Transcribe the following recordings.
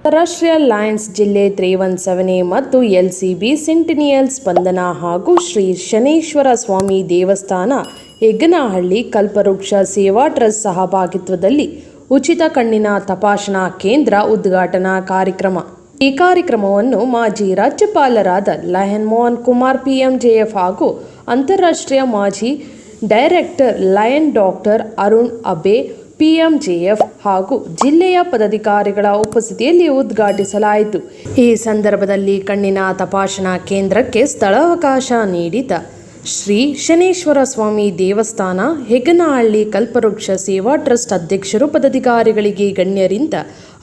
ಅಂತಾರಾಷ್ಟ್ರೀಯ ಲಯನ್ಸ್ ಜಿಲ್ಲೆ three one seven A ಮತ್ತು L C B centennial Spandana ಹಾಗೂ ಶ್ರೀ ಶನೇಶ್ವರ ಸ್ವಾಮಿ ದೇವಸ್ಥಾನ ಹೆಗ್ಗನಹಳ್ಳಿ ಕಲ್ಪವೃಕ್ಷ ಸೇವಾ ಟ್ರಸ್ಟ್ ಸಹಭಾಗಿತ್ವದಲ್ಲಿ ಉಚಿತ ಕಣ್ಣಿನ ತಪಾಸಣಾ ಕೇಂದ್ರ ಉದ್ಘಾಟನಾ ಕಾರ್ಯಕ್ರಮ. ಈ ಕಾರ್ಯಕ್ರಮವನ್ನು ಮಾಜಿ ರಾಜ್ಯಪಾಲರಾದ ಲಯನ್ ಮೋಹನ್ ಕುಮಾರ್ ಪಿಎಂಜೆಎಫ್ ಹಾಗೂ ಅಂತಾರಾಷ್ಟ್ರೀಯ ಮಾಜಿ director Lion doctor Arun Abe PMJF ಹಾಗೂ ಜಿಲ್ಲೆಯ ಪದಾಧಿಕಾರಿಗಳ ಉಪಸ್ಥಿತಿಯಲ್ಲಿ ಉದ್ಘಾಟಿಸಲಾಯಿತು. ಈ ಸಂದರ್ಭದಲ್ಲಿ ಕಣ್ಣಿನ ತಪಾಸಣಾ ಕೇಂದ್ರಕ್ಕೆ ಸ್ಥಳಾವಕಾಶ ನೀಡಿದ ಶ್ರೀ ಶನೇಶ್ವರ ಸ್ವಾಮಿ ದೇವಸ್ಥಾನ, ಹೆಗನಹಳ್ಳಿ ಕಲ್ಪವೃಕ್ಷ ಸೇವಾ ಟ್ರಸ್ಟ್ ಅಧ್ಯಕ್ಷರು ಪದಾಧಿಕಾರಿಗಳಿಗೆ ಗಣ್ಯರಿಂದ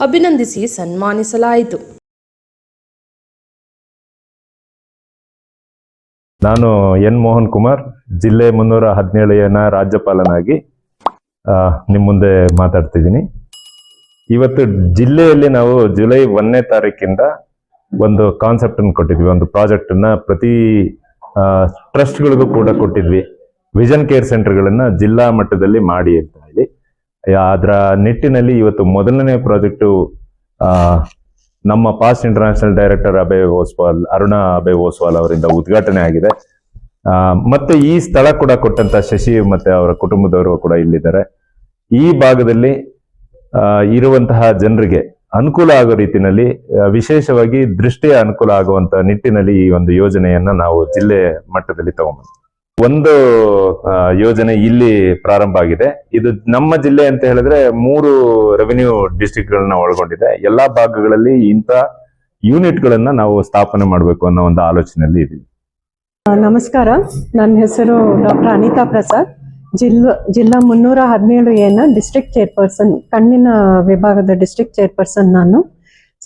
ಅಭಿನಂದಿಸಿ ಸನ್ಮಾನಿಸಲಾಯಿತು. ನಾನು ಎನ್ ಮೋಹನ್ ಕುಮಾರ್, ಜಿಲ್ಲೆ ಮುನ್ನೂರ ಹದಿನೇಳನ ರಾಜ್ಯಪಾಲನಾಗಿ ನಿಮ್ಮ ಮುಂದೆ ಮಾತಾಡ್ತಿದ್ದೀನಿ. ಇವತ್ತು ಜಿಲ್ಲೆಯಲ್ಲಿ ನಾವು ಜುಲೈ ಒಂದನೇ ತಾರೀಕಿಂದ ಒಂದು ಕಾನ್ಸೆಪ್ಟ್ ಅನ್ನು ಕೊಟ್ಟಿದ್ವಿ, ಒಂದು ಪ್ರಾಜೆಕ್ಟ್ ಅನ್ನ ಪ್ರತಿ ಟ್ರಸ್ಟ್ಗಳಿಗೂ ಕೂಡ ಕೊಟ್ಟಿದ್ವಿ. ವಿಷನ್ ಕೇರ್ ಸೆಂಟರ್ಗಳನ್ನ ಜಿಲ್ಲಾ ಮಟ್ಟದಲ್ಲಿ ಮಾಡಿ ಅಂತ ಹೇಳಿ. ಅದರ ನಿಟ್ಟಿನಲ್ಲಿ ಇವತ್ತು ಮೊದಲನೇ ಪ್ರಾಜೆಕ್ಟು ನಮ್ಮ past international director Abhay Oswal, Aruna Abhay Oswal ಅವರಿಂದ ಉದ್ಘಾಟನೆ ಆಗಿದೆ. ಮತ್ತೆ ಈ ಸ್ಥಳ ಕೂಡ ಕೊಟ್ಟಂತ ಶಶಿ ಮತ್ತೆ ಅವರ ಕುಟುಂಬದವರು ಕೂಡ ಇಲ್ಲಿದ್ದಾರೆ. ಈ ಭಾಗದಲ್ಲಿ ಇರುವಂತಹ ಜನರಿಗೆ ಅನುಕೂಲ ಆಗೋ ರೀತಿನಲ್ಲಿ ಆ, ವಿಶೇಷವಾಗಿ ದೃಷ್ಟಿಯ ಅನುಕೂಲ ಆಗುವಂತ ನಿಟ್ಟಿನಲ್ಲಿ ಈ ಒಂದು ಯೋಜನೆಯನ್ನ ನಾವು ಜಿಲ್ಲೆ ಮಟ್ಟದಲ್ಲಿ ತಗೊಂಡ್ಬಂದ್ವಿ. ಒಂದು ಯೋಜನೆ ಇಲ್ಲಿ ಪ್ರಾರಂಭ ಆಗಿದೆ. ಇದು ನಮ್ಮ ಜಿಲ್ಲೆ ಅಂತ ಹೇಳಿದ್ರೆ ಮೂರು ರೆವಿನ್ಯೂ ಡಿಸ್ಟ್ರಿಕ್ಟ್ ಗಳನ್ನ ಒಳಗೊಂಡಿದೆ. ಎಲ್ಲಾ ಭಾಗಗಳಲ್ಲಿ ಇಂಥ ಯೂನಿಟ್ ಗಳನ್ನ ನಾವು ಸ್ಥಾಪನೆ ಮಾಡಬೇಕು ಅನ್ನೋ ಒಂದು ಆಲೋಚನೆಯಲ್ಲಿ ಇದೀವಿ. ನಮಸ್ಕಾರ. ನನ್ನ ಹೆಸರು ಡಾಕ್ಟರ್ ಅನಿತಾ ಪ್ರಸಾದ್. ಜಿಲ್ಲಾ ಜಿಲ್ಲಾ ಮುನ್ನೂರ ಹದಿನೇಳು ಏನ ಡಿಸ್ಟ್ರಿಕ್ಟ್ ಚೇರ್ಪರ್ಸನ್ ಕಣ್ಣಿನ ವಿಭಾಗದ ಡಿಸ್ಟ್ರಿಕ್ಟ್ ಚೇರ್ಪರ್ಸನ್ ನಾನು.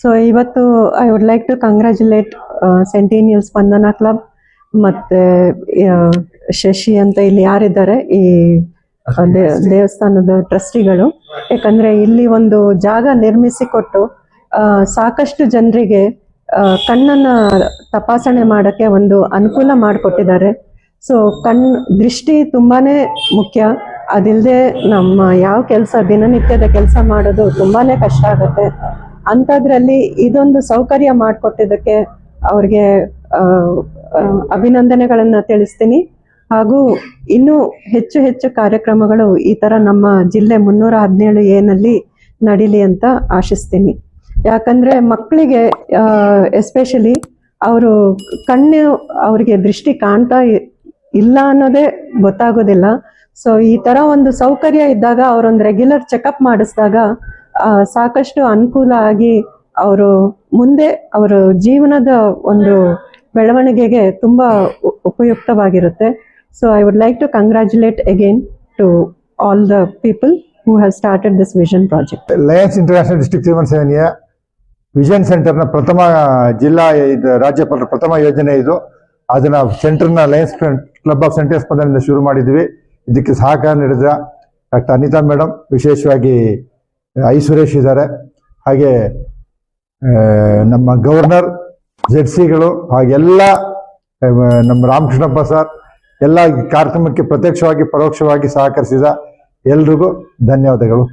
ಸೊ ಇವತ್ತು I would like to congratulate centennial Spandana club ಮತ್ತೆ ಶಶಿ ಅಂತ ಇಲ್ಲಿ ಯಾರಿದ್ದಾರೆ, ಈ ದೇವಸ್ಥಾನದ ಟ್ರಸ್ಟಿಗಳು ಯಾಕಂದ್ರೆ ಇಲ್ಲಿ ಒಂದು ಜಾಗ ನಿರ್ಮಿಸಿಕೊಟ್ಟು ಸಾಕಷ್ಟು ಜನರಿಗೆ ಕಣ್ಣನ್ನ ತಪಾಸಣೆ ಮಾಡಕ್ಕೆ ಒಂದು ಅನುಕೂಲ ಮಾಡಿಕೊಟ್ಟಿದ್ದಾರೆ. ಸೊ ಕಣ್, ದೃಷ್ಟಿ ತುಂಬಾನೇ ಮುಖ್ಯ. ಅದಿಲ್ಲದೆ ನಮ್ಮ ಯಾವ ಕೆಲಸ, ದಿನನಿತ್ಯದ ಕೆಲಸ ಮಾಡೋದು ತುಂಬಾನೇ ಕಷ್ಟ ಆಗುತ್ತೆ. ಅಂಥದ್ರಲ್ಲಿ ಇದೊಂದು ಸೌಕರ್ಯ ಮಾಡಿಕೊಟ್ಟಿದ್ದಕ್ಕೆ ಅವ್ರಿಗೆ ಅಭಿನಂದನೆಗಳನ್ನ ತಿಳಿಸ್ತೀನಿ. ಹಾಗೂ ಇನ್ನೂ ಹೆಚ್ಚು ಹೆಚ್ಚು ಕಾರ್ಯಕ್ರಮಗಳು ಈ ತರ ನಮ್ಮ ಜಿಲ್ಲೆ ಮುನ್ನೂರ ಹದಿನೇಳು ಏನಲ್ಲಿ ನಡೀಲಿ ಅಂತ ಆಶಿಸ್ತೀನಿ. ಯಾಕಂದ್ರೆ ಮಕ್ಕಳಿಗೆ ಎಸ್ಪೆಷಲಿ ಅವರು ಕಣ್ಣು ಅವರಿಗೆ ದೃಷ್ಟಿ ಕಾಣ್ತಾ ಇಲ್ಲ ಅನ್ನೋದೇ ಗೊತ್ತಾಗೋದಿಲ್ಲ. ಸೊ ಈ ತರ ಒಂದು ಸೌಕರ್ಯ ಇದ್ದಾಗ ಅವರೊಂದು ರೆಗ್ಯುಲರ್ ಚೆಕಪ್ ಮಾಡಿಸಿದಾಗ ಸಾಕಷ್ಟು ಅನುಕೂಲ ಆಗಿ ಅವರು ಮುಂದೆ ಅವರ ಜೀವನದ ಒಂದು ಬೆಳವಣಿಗೆಗೆ ತುಂಬಾ ಉಪಯುಕ್ತವಾಗಿರುತ್ತೆ. So I would like to congratulate again to all the people who have started this vision project Lions International district one ಸೆವೆನ್ಯ vision ಸೆಂಟರ್ನ ಪ್ರಥಮ ಜಿಲ್ಲಾ ರಾಜ್ಯಪಾಲರ ಪ್ರಥಮ ಯೋಜನೆ ಇದು. ಅದನ್ನ ಸೆಂಟರ್ನ ಲಯನ್ಸ್ ಕ್ಲಬ್ ಆಫ್ ಸೆಂಟೆನ್ಸ್ ಪದದಿಂದ ಶುರು ಮಾಡಿದ್ವಿ. ಇದಕ್ಕೆ ಸಹಕಾರ ನೀಡಿದ ಡಾಕ್ಟರ್ ಅನಿತಾ ಮೇಡಮ್ ವಿಶೇಷವಾಗಿ ಐ ಸುರೇಶ್ ಇದ್ದಾರೆ. ಹಾಗೆ ನಮ್ಮ ಗವರ್ನರ್ ಜೆಡ್ ಸಿಗಳು ಹಾಗೆಲ್ಲ ನಮ್ಮ ರಾಮಕೃಷ್ಣಪ್ಪ ಸರ್ ಎಲ್ಲ ಕಾರ್ಯಕ್ರಮಕ್ಕೆ ಪ್ರತ್ಯಕ್ಷವಾಗಿ, ಪರೋಕ್ಷವಾಗಿ ಸಹಕರಿಸಿದ ಎಲ್ರಿಗೂ ಧನ್ಯವಾದಗಳು.